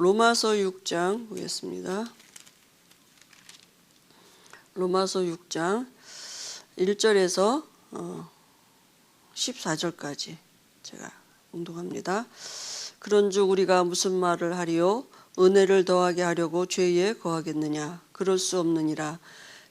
로마서 6장 보겠습니다. 로마서 6장 1절에서 어, 14절까지 제가 공독합니다. 그런즉 우리가 무슨 말을 하리요 은혜를 더하게 하려고 죄에 거하겠느냐 그럴 수 없느니라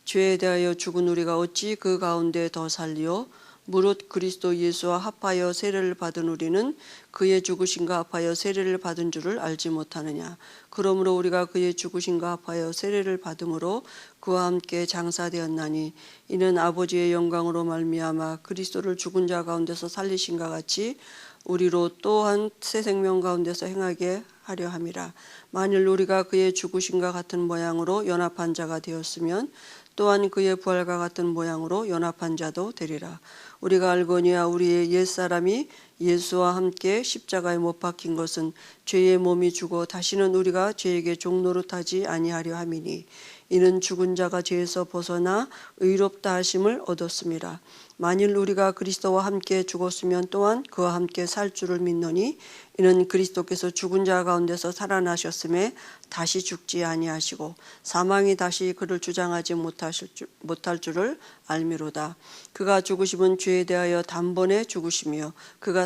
죄에 대하여 죽은 우리가 어찌 그 가운데 더 살리요 무릇 그리스도 예수와 합하여 세례를 받은 우리는 그의 죽으심과 합하여 세례를 받은 줄을 알지 못하느냐. 그러므로 우리가 그의 죽으심과 합하여 세례를 받음으로 그와 함께 장사되었나니 이는 아버지의 영광으로 말미암아 그리스도를 죽은 자 가운데서 살리신과 같이 우리로 또한 새 생명 가운데서 행하게 하려 함이라. 만일 우리가 그의 죽으심과 같은 모양으로 연합한 자가 되었으면 또한 그의 부활과 같은 모양으로 연합한 자도 되리라. 우리가 알거니와 우리의 옛 사람이 예수와 함께 십자가에 못 박힌 것은 죄의 몸이 죽어 다시는 우리가 죄에게 종노릇하지 아니하려 함이니 이는 죽은 자가 죄에서 벗어나 의롭다 하심을 얻었습니다. 만일 우리가 그리스도와 함께 죽었으면 또한 그와 함께 살 줄을 믿노니 이는 그리스도께서 죽은 자 가운데서 살아나셨음에 다시 죽지 아니하시고 사망이 다시 그를 주장하지 못하실 줄, 못할 줄을 알미로다. 그가 죽으심은 죄에 대하여 단번에 죽으시며 그가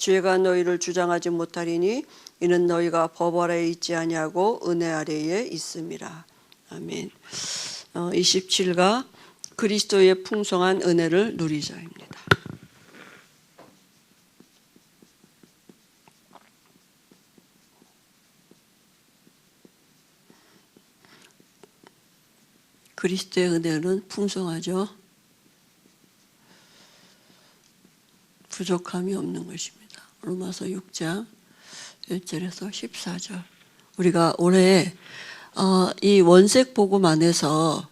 죄가 너희를 주장하지 못하리니 이는 너희가 법 아래에 있지 아니하고 은혜 아래에 있음이라 아멘. 어, 27가 그리스도의 풍성한 은혜를 누리자입니다. 그리스도의 은혜는 풍성하죠. 부족함이 없는 것입니다. 로마서 6장 1절에서 14절. 우리가 올해 어, 이 원색 복음 안에서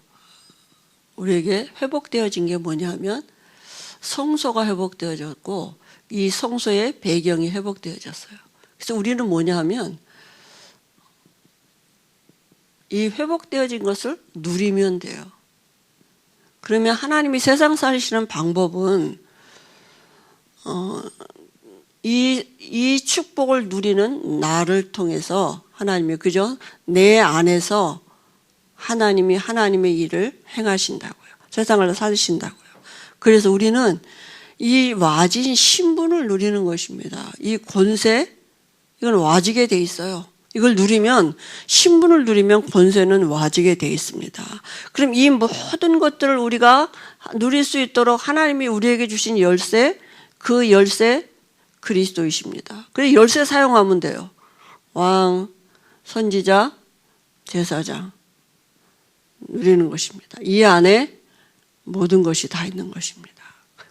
우리에게 회복되어진 게 뭐냐면 성소가 회복되어졌고 이 성소의 배경이 회복되어졌어요. 그래서 우리는 뭐냐 하면 이 회복되어진 것을 누리면 돼요. 그러면 하나님이 세상 살시는 방법은 어, 이, 이 축복을 누리는 나를 통해서 하나님이 그죠? 내 안에서 하나님이 하나님의 일을 행하신다고요. 세상을 살리신다고요. 그래서 우리는 이 와진 신분을 누리는 것입니다. 이 권세 이건 와지게 돼 있어요. 이걸 누리면 신분을 누리면 권세는 와지게 돼 있습니다. 그럼 이 모든 것들을 우리가 누릴 수 있도록 하나님이 우리에게 주신 열쇠 그 열쇠 그리스도이십니다. 그래서 열쇠 사용하면 돼요. 왕, 선지자, 제사장 누리는 것입니다. 이 안에 모든 것이 다 있는 것입니다.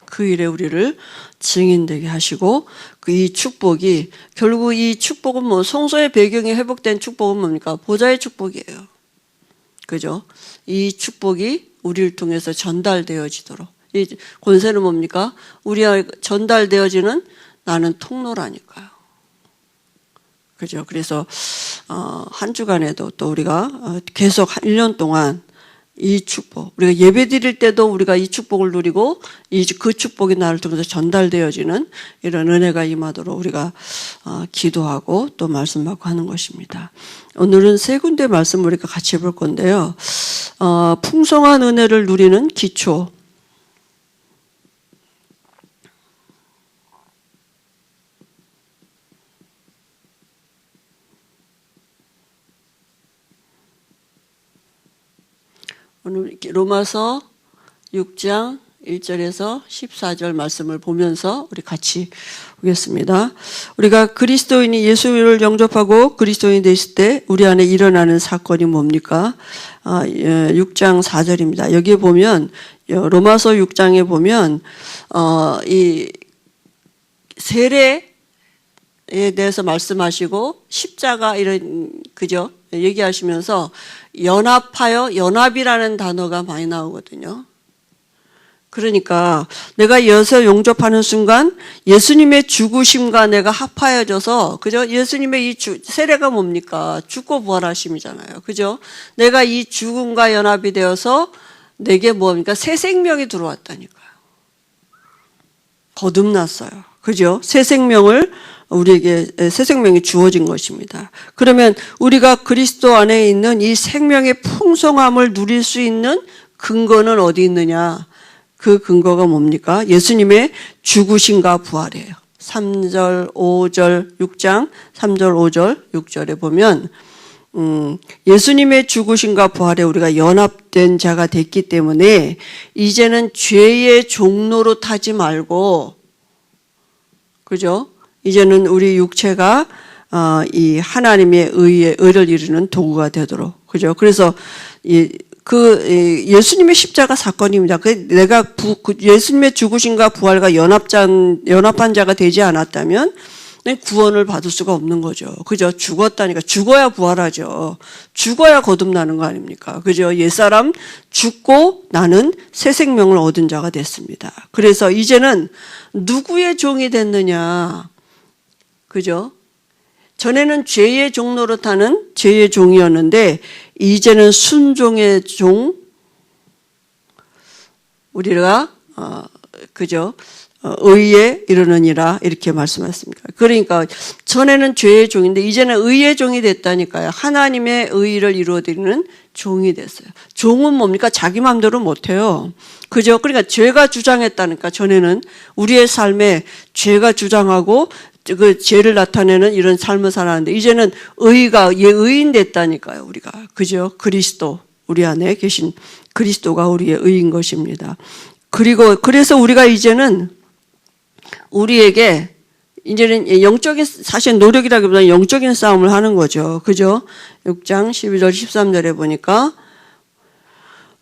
그 일에 우리를 증인되게 하시고 그 이 축복이 결국 이 축복은 뭐 성소의 배경이 회복된 축복은 뭡니까? 보좌의 축복이에요. 그죠? 이 축복이 우리를 통해서 전달되어지도록 이 권세는 뭡니까? 우리가 전달되어지는 나는 통로라니까요. 그죠? 그래서 어, 한 주간에도 또 우리가 어, 계속 1년 동안 이 축복, 우리가 예배 드릴 때도 우리가 이 축복을 누리고 이 그 축복이 나를 통해서 전달되어지는 이런 은혜가 임하도록 우리가 어, 기도하고 또 말씀 받고 하는 것입니다. 오늘은 세 군데 말씀 우리가 같이 볼 건데요. 어, 풍성한 은혜를 누리는 기초, 오늘 로마서 6장 1절에서 14절 말씀을 보면서 우리 같이 보겠습니다. 우리가 그리스도인이 예수를 영접하고 그리스도인이 됐을 때 우리 안에 일어나는 사건이 뭡니까? 6장 아, 4절입니다. 예, 여기에 보면 로마서 6장에 보면 어, 이 세례에 대해서 말씀하시고 십자가 이런 그죠? 얘기하시면서 연합하여 연합이라는 단어가 많이 나오거든요. 그러니까 내가 여서 용접하는 순간 예수님의 죽으심과 내가 합하여져서 그죠? 예수님의 이 주, 세례가 뭡니까? 죽고 부활하심이잖아요. 그죠? 내가 이 죽음과 연합이 되어서 내게 뭡니까? 새 생명이 들어왔다니까요. 거듭났어요. 그죠? 새 생명을 우리에게 새 생명이 주어진 것입니다. 그러면 우리가 그리스도 안에 있는 이 생명의 풍성함을 누릴 수 있는 근거는 어디 있느냐? 그 근거가 뭡니까? 예수님의 죽으심과 부활이에요. 3절, 5절, 6장, 3절, 5절, 6절에 보면 음, 예수님의 죽으심과 부활에 우리가 연합된 자가 됐기 때문에 이제는 죄의 종로로 타지 말고 그죠? 이제는 우리 육체가 어, 이 하나님의 의의 의를 이루는 도구가 되도록 그죠? 그래서 이, 그 이, 예수님의 십자가 사건입니다. 그 내가 부, 그 예수님의 죽으심과 부활과 연합장 연합한 자가 되지 않았다면 구원을 받을 수가 없는 거죠. 그죠? 죽었다니까 죽어야 부활하죠. 죽어야 거듭나는 거 아닙니까? 그죠? 옛사람 죽고 나는 새 생명을 얻은 자가 됐습니다. 그래서 이제는 누구의 종이 됐느냐? 그죠? 전에는 죄의 종로로 타는 죄의 종이었는데 이제는 순종의 종 우리가 어, 그죠? 어, 의에 이르느니라 이렇게 말씀하셨습니다. 그러니까 전에는 죄의 종인데 이제는 의의 종이 됐다니까요. 하나님의 의를 이루어드리는 종이 됐어요. 종은 뭡니까? 자기 마음대로 못해요. 그죠? 그러니까 죄가 주장했다니까 전에는 우리의 삶에 죄가 주장하고 그 죄를 나타내는 이런 삶을 살았는데 이제는 의가 예 의인 됐다니까요. 우리가 그죠? 그리스도 우리 안에 계신 그리스도가 우리의 의인 것입니다. 그리고 그래서 우리가 이제는 우리에게 이제는 영적인 사실 노력이라기보다는 영적인 싸움을 하는 거죠. 그죠? 6장 12절 13절에 보니까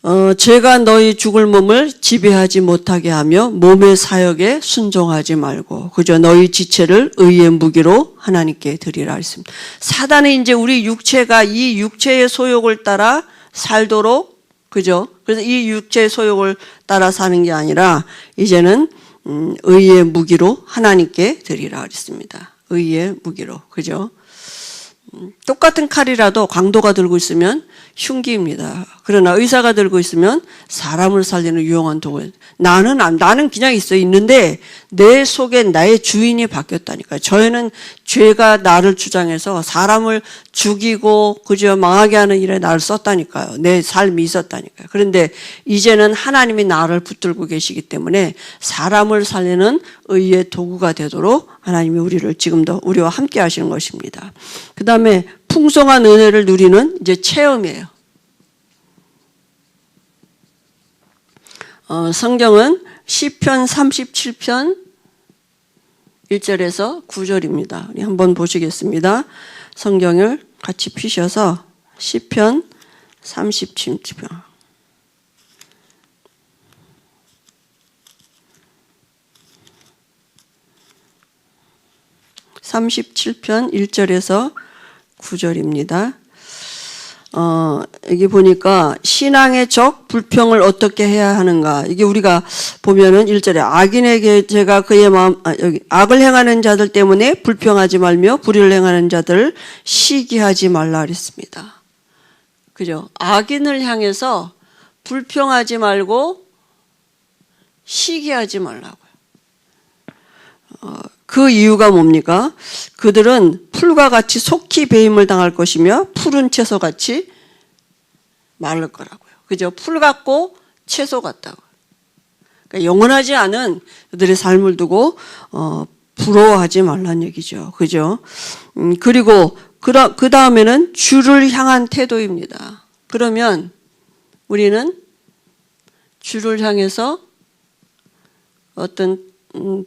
어, 제가 너희 죽을 몸을 지배하지 못하게 하며 몸의 사역에 순종하지 말고 그저 너희 지체를 의의 무기로 하나님께 드리라 했습니다. 사단이 이제 우리 육체가 이 육체의 소욕을 따라 살도록 그죠? 그래서 이 육체의 소욕을 따라 사는 게 아니라 이제는 음, 의의 무기로 하나님께 드리라 그랬습니다. 의의 무기로 그죠? 음, 똑같은 칼이라도 강도가 들고 있으면 흉기입니다. 그러나 의사가 들고 있으면 사람을 살리는 유용한 도구. 나는 안, 나는 그냥 있어 있는데 내 속에 나의 주인이 바뀌었다니까요. 저희는 죄가 나를 주장해서 사람을 죽이고 그저 망하게 하는 일에 나를 썼다니까요. 내 삶이 있었다니까요. 그런데 이제는 하나님이 나를 붙들고 계시기 때문에 사람을 살리는 의의 도구가 되도록 하나님이 우리를 지금도 우리와 함께 하시는 것입니다. 그 다음에 풍성한 은혜를 누리는 이제 체험이에요. 어, 성경은 시편 37편 1절에서 9절입니다. 우리 한번 보시겠습니다. 성경을 같이 피셔서 시편 37편 37편 1절에서 9절입니다. 어, 여기 보니까 신앙의 적 불평을 어떻게 해야 하는가. 이게 우리가 보면은 1절에 악인에게 제가 그의 마음, 아, 여기 악을 행하는 자들 때문에 불평하지 말며 불의를 행하는 자들 시기하지 말라 그랬습니다. 그죠? 악인을 향해서 불평하지 말고 시기하지 말라고요. 어, 그 이유가 뭡니까? 그들은 풀과 같이 속히 배임을 당할 것이며 푸른 채소 같이 마를 거라고요. 그죠? 풀 같고 채소 같다고. 그러니까 영원하지 않은 그들의 삶을 두고 어, 부러워하지 말란 얘기죠. 그죠? 음, 그리고 그 다음에는 주를 향한 태도입니다. 그러면 우리는 주를 향해서 어떤 음,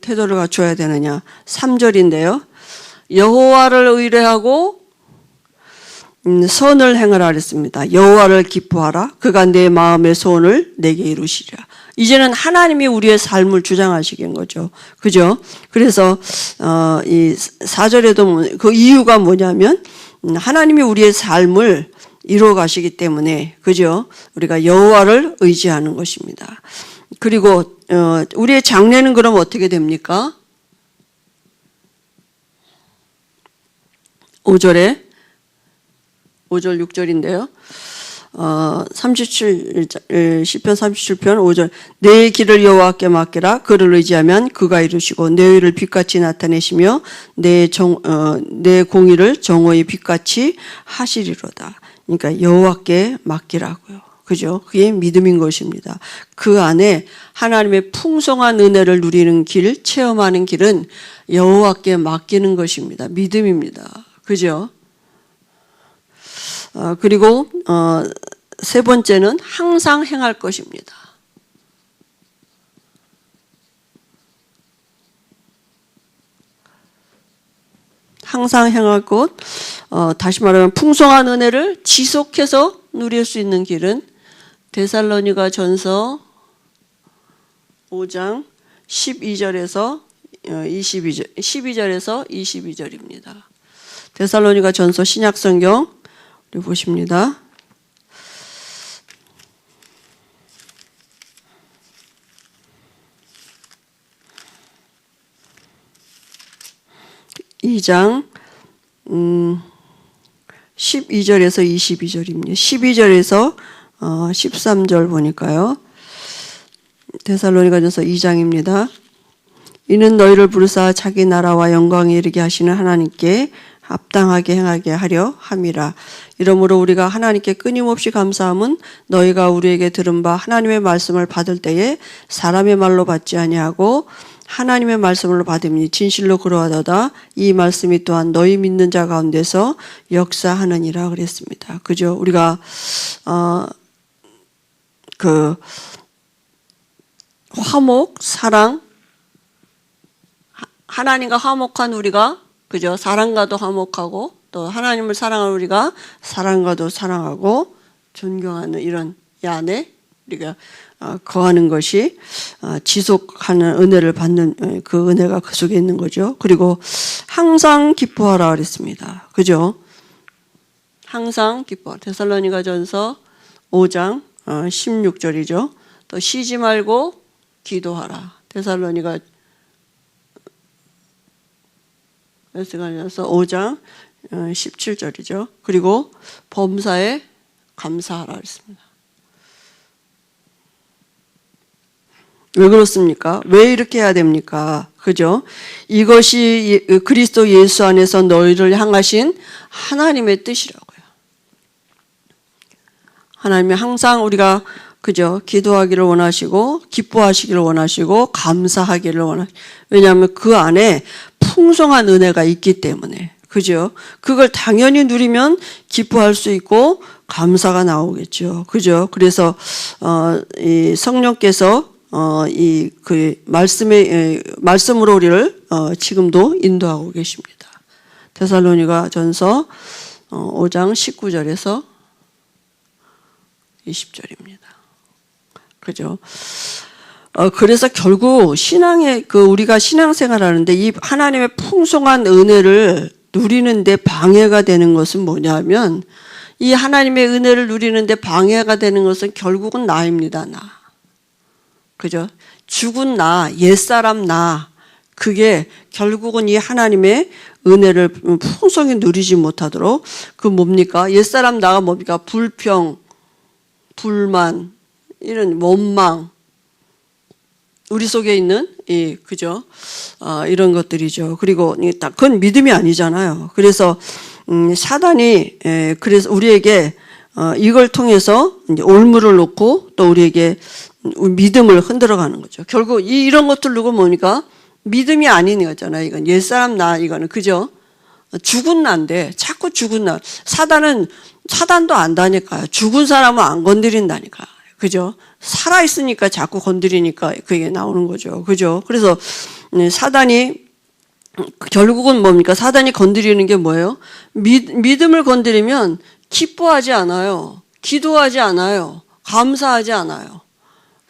태도를 갖춰야 되느냐? 3절인데요. 여호와를 의뢰하고 음, 선을 행하라 그랬습니다. 여호와를 기뻐하라. 그가 내 마음의 소원을 내게 이루시리라. 이제는 하나님이 우리의 삶을 주장하시긴 거죠. 그죠? 그래서 어, 이 4절에도 뭐, 그 이유가 뭐냐면 음, 하나님이 우리의 삶을 이루어 가시기 때문에 그죠? 우리가 여호와를 의지하는 것입니다. 그리고 어, 우리의 장래는 그럼 어떻게 됩니까? 5절에 5절 6절인데요. 어, 37, 시편 37편 5절. 내 길을 여호와께 맡기라. 그를 의지하면 그가 이루시고 내 의를 빛같이 나타내시며 내 정, 어, 내 공의를 정오의 빛같이 하시리로다. 그러니까 여호와께 맡기라고요. 그죠? 그게 믿음인 것입니다. 그 안에 하나님의 풍성한 은혜를 누리는 길, 체험하는 길은 여호와께 맡기는 것입니다. 믿음입니다. 그죠? 어, 그리고 어, 세 번째는 항상 행할 것입니다. 항상 행할 것, 어, 다시 말하면 풍성한 은혜를 지속해서 누릴 수 있는 길은 데살로니가 전서 5장 12절에서 22절, 12절에서 22절입니다. 데살로니가 전서 신약 성경 우리 보십니다. 이장 음, 12절에서 22절입니다. 12절에서 어, 13절 보니까요. 데살로니가전서 2장입니다. 이는 너희를 부르사 자기 나라와 영광에 이르게 하시는 하나님께 합당하게 행하게 하려 함이라. 이러므로 우리가 하나님께 끊임없이 감사함은 너희가 우리에게 들은 바 하나님의 말씀을 받을 때에 사람의 말로 받지 아니하고 하나님의 말씀으로 받음이 진실로 그러하도다. 이 말씀이 또한 너희 믿는 자 가운데서 역사하느니라 그랬습니다. 그죠? 우리가 어 그 화목, 사랑, 하나님과 화목한 우리가 그죠? 사랑과도 화목하고 또 하나님을 사랑하는 우리가 사랑과도 사랑하고 존경하는 이런 이 안에 우리가 어, 거하는 것이 어, 지속하는 은혜를 받는 어, 그 은혜가 그 속에 있는 거죠. 그리고 항상 기뻐하라 그랬습니다. 그죠? 항상 기뻐. 데살로니가전서 5장 16절이죠. 또 쉬지 말고 기도하라. 데살로니가 에스가니서 5장 17절이죠. 그리고 범사에 감사하라 그랬습니다. 왜 그렇습니까? 왜 이렇게 해야 됩니까? 그죠? 이것이 그리스도 예수 안에서 너희를 향하신 하나님의 뜻이라고요. 하나님이 항상 우리가 그죠? 기도하기를 원하시고 기뻐하시기를 원하시고 감사하기를 원하시. 왜냐하면 그 안에 풍성한 은혜가 있기 때문에 그죠? 그걸 당연히 누리면 기뻐할 수 있고 감사가 나오겠죠. 그죠? 그래서 어 이 성령께서 어 이 그 말씀의 말씀으로 우리를 어 지금도 인도하고 계십니다. 데살로니가 전서 어 5장 19절에서 20절입니다. 그죠? 어, 그래서 결국 신앙의, 그, 우리가 신앙생활 하는데 이 하나님의 풍성한 은혜를 누리는데 방해가 되는 것은 뭐냐면 이 하나님의 은혜를 누리는데 방해가 되는 것은 결국은 나입니다, 나. 그죠? 죽은 나, 옛사람 나. 그게 결국은 이 하나님의 은혜를 풍성히 누리지 못하도록 그 뭡니까? 옛사람 나가 뭡니까? 불평, 불만, 이런 원망, 우리 속에 있는 이 그죠 어, 이런 것들이죠. 그리고 그건 믿음이 아니잖아요. 그래서 음, 사단이 에, 그래서 우리에게 어, 이걸 통해서 이제 올무를 놓고 또 우리에게 믿음을 흔들어가는 거죠. 결국 이, 이런 것들 누구 뭡니까? 믿음이 아닌 거잖아요. 이건 옛 사람 나 이거는 그죠? 죽은 나인데 자꾸 죽은 나. 사단은 사단도 안다니까요. 죽은 사람은 안 건드린다니까. 그죠? 살아 있으니까 자꾸 건드리니까 그게 나오는 거죠. 그죠? 그래서 네, 사단이 결국은 뭡니까? 사단이 건드리는 게 뭐예요? 믿, 믿음을 건드리면 기뻐하지 않아요. 기도하지 않아요. 감사하지 않아요.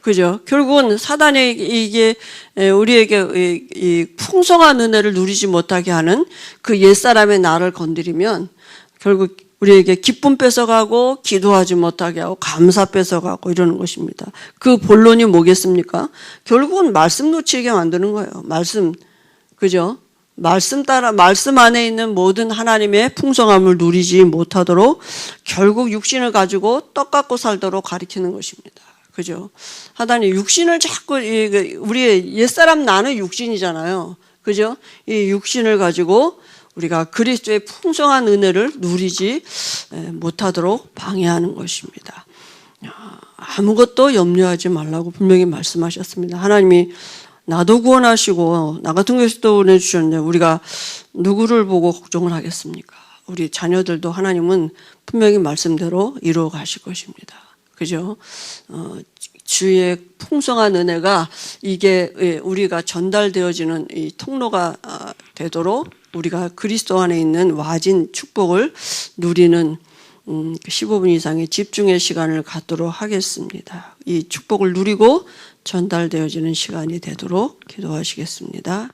그죠? 결국은 사단이 이게 우리에게 이 풍성한 은혜를 누리지 못하게 하는 그 옛사람의 나를 건드리면 결국 우리에게 기쁨 뺏어가고 기도하지 못하게 하고 감사 뺏어가고 이러는 것입니다. 그 본론이 뭐겠습니까? 결국은 말씀 놓치게 만드는 거예요. 말씀 그죠? 말씀 따라 말씀 안에 있는 모든 하나님의 풍성함을 누리지 못하도록 결국 육신을 가지고 떡 갖고 살도록 가리키는 것입니다. 그죠? 하나님 육신을 자꾸 이- 그 우리의 옛사람 나는 육신이잖아요. 그죠? 이 육신을 가지고 우리가 그리스도의 풍성한 은혜를 누리지 에, 못하도록 방해하는 것입니다. 아무것도 염려하지 말라고 분명히 말씀하셨습니다. 하나님이 나도 구원하시고 나 같은 것도 보내주셨는데 우리가 누구를 보고 걱정을 하겠습니까? 우리 자녀들도 하나님은 분명히 말씀대로 이루어 가실 것입니다. 그죠? 어, 주의 풍성한 은혜가 이게 예, 우리가 전달되어지는 이 통로가 아, 되도록 우리가 그리스도 안에 있는 와진 축복을 누리는 음, 15분 이상의 집중의 시간을 갖도록 하겠습니다. 이 축복을 누리고 전달되어지는 시간이 되도록 기도하시겠습니다.